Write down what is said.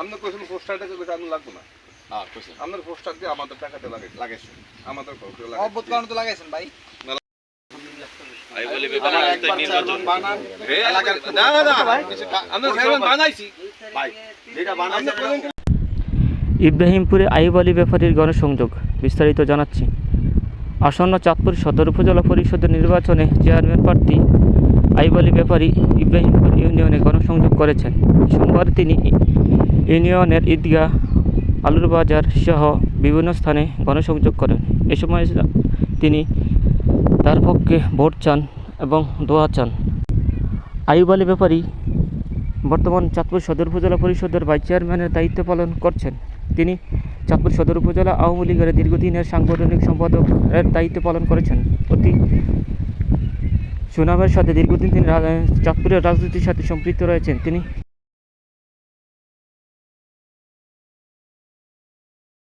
আপনার কোথাও পোস্টার টাকা বেটা আমি লাগবো না। হ্যাঁ কইছেন। আপনার পোস্টার দিয়ে আমাদের টাকাতে লাগে লাগাইছে। আমাদের খরচে অদ্ভুত কারণে তো লাগাইছেন ভাই। ইব্রাহিমপুরে আইব আলী ব্যাপারীর গণসংযোগ বিস্তারিত জানাচ্ছি। আসন্ন চাঁদপুর সদর উপজেলা পরিষদের নির্বাচনে চেয়ারম্যান প্রার্থী আইব আলী ব্যাপারী ইব্রাহিমপুর ইউনিয়নে গণসংযোগ করেছেন। সোমবার তিনি ইউনিয়নের ঈদগাহ আলুর বাজার সহ বিভিন্ন স্থানে গণসংযোগ করেন। এ সময় তিনি তার পক্ষে ভোট চান এবং দোয়া চান। আইব আলী ব্যাপারী বর্তমান চাঁদপুর সদর উপজেলা পরিষদের ভাইস চেয়ারম্যানের দায়িত্ব পালন করছেন। তিনি চাঁদপুর সদর উপজেলা আওয়ামী লীগের দীর্ঘদিনের সাংগঠনিক সম্পাদকের দায়িত্ব পালন করেছেন। অতি সুনামের সাথে দীর্ঘদিন তিনি চাঁদপুরের রাজনীতির সাথে সম্পৃক্ত রয়েছেন। তিনি